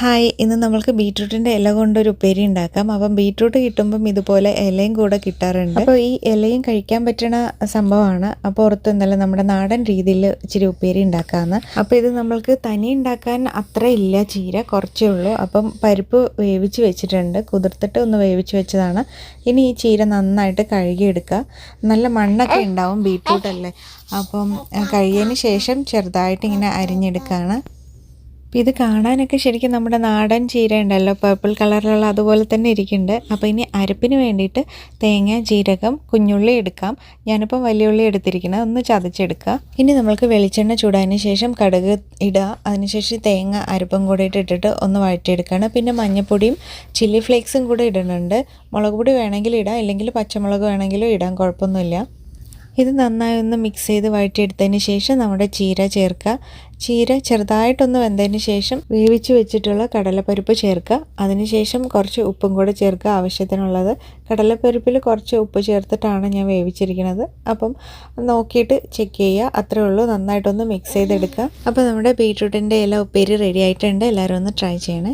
Hi ഇന്ന് നമ്മൾക്ക് ബീട്രൂട്ടിന്റെ ഇല കൊണ്ടൊരു ഉപ്പേരി ഉണ്ടാക്കാം. അപ്പം ബീട്രൂട്ട് കിട്ടുമ്പം ഇതുപോലെ ഇലയും കൂടെ കിട്ടാറുണ്ട്. അപ്പോൾ ഈ ഇലയും കഴിക്കാൻ പറ്റണ സംഭവമാണ്. അപ്പോൾ ഓർത്ത് ഇന്നലെ നമ്മുടെ നാടൻ രീതിയിൽ ഇച്ചിരി ഉപ്പേരി ഉണ്ടാക്കാമെന്ന് അപ്പോൾ ഇത് നമ്മൾക്ക് തനി ഉണ്ടാക്കാൻ അത്ര ഇല്ല ചീര കുറച്ചേ ഉള്ളൂ. അപ്പം പരിപ്പ് വേവിച്ച് വെച്ചിട്ടുണ്ട്. കുതിർത്തിട്ട് ഒന്ന് വേവിച്ച് വെച്ചതാണ്. ഇനി ഈ ചീര നന്നായിട്ട് കഴുകിയെടുക്കുക. നല്ല മണ്ണൊക്കെ ഉണ്ടാവും ബീട്രൂട്ടല്ലേ? അപ്പം കഴുകിയതിന് ശേഷം ചെറുതായിട്ട് ഇങ്ങനെ അരിഞ്ഞെടുക്കുകയാണ്. അപ്പോൾ ഇത് കാണാനൊക്കെ ശരിക്കും നമ്മുടെ നാടൻ ചീര ഉണ്ടല്ലോ പർപ്പിൾ കളറിലുള്ള അതുപോലെ തന്നെ ഇരിക്കുന്നുണ്ട്. അപ്പോൾ ഇനി അരപ്പിന് വേണ്ടിയിട്ട് തേങ്ങ ജീരകം കുഞ്ഞുള്ളി എടുക്കാം. ഞാനിപ്പോൾ വലിയ ഉള്ളി എടുത്തിരിക്കുന്നത് ഒന്ന് ചതച്ചെടുക്കുക ഇനി നമ്മൾക്ക് വെളിച്ചെണ്ണ ചൂടാതിന് ശേഷം കടുക് ഇടുക. അതിനുശേഷം തേങ്ങ അരപ്പും കൂടെ ഇട്ടിട്ട് ഒന്ന് വഴറ്റിയെടുക്കണം പിന്നെ മഞ്ഞൾപ്പൊടിയും ചില്ലി ഫ്ലേക്സും കൂടെ ഇടുന്നുണ്ട്. മുളക് പൊടി വേണമെങ്കിൽ ഇടാം ഇല്ലെങ്കിൽ പച്ചമുളക് വേണമെങ്കിലും ഇടാം കുഴപ്പമൊന്നുമില്ല. ഇത് നന്നായി ഒന്ന് മിക്സ് ചെയ്ത് വഴറ്റിയെടുത്തതിന് ശേഷം നമ്മുടെ ചീര ചേർക്കുക. ചീര ചെറുതായിട്ടൊന്ന് വെന്തതിന് ശേഷം വേവിച്ച് വെച്ചിട്ടുള്ള കടലപ്പരിപ്പ് ചേർക്കുക. അതിനുശേഷം കുറച്ച് ഉപ്പും കൂടെ ചേർക്കുക ആവശ്യത്തിനുള്ളത്. കടലപ്പരിപ്പിൽ കുറച്ച് ഉപ്പ് ചേർത്തിട്ടാണ് ഞാൻ വേവിച്ചിരിക്കുന്നത്. അപ്പം നോക്കിയിട്ട് ചെക്ക് ചെയ്യുക. അത്രേ ഉള്ളൂ. നന്നായിട്ടൊന്ന് മിക്സ് ചെയ്തെടുക്കുക. അപ്പോൾ നമ്മുടെ ബീട്രൂട്ടിന്റെ ഇല ഉപ്പേരി റെഡി ആയിട്ടുണ്ട്. എല്ലാവരും ഒന്ന് ട്രൈ ചെയ്യണേ.